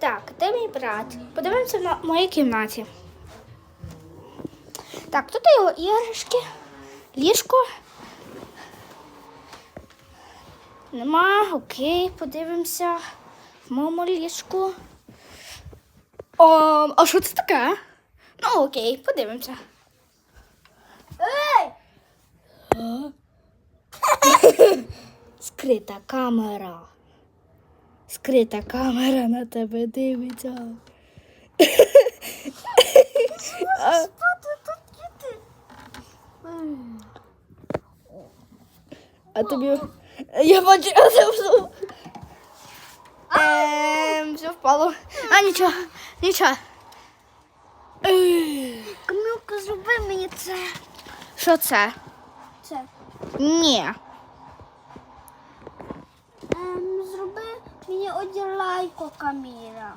Так, де мій брат? Подивимося на моїй кімнаті. Так, тут його іграшки, ліжко. Нема, окей, подивимося в моєму ліжку. О, а що це таке? Ну, окей, подивимося. Ей! Скрита камера. Скрита камера на тебе дивиться. А- А тобі. Я бачу, а це все. Ем, все впало. А, нічого, нічого. Камілка, зроби мені це. Що це? Це. Ні. Ем, зроби мені оділайко, Каміля.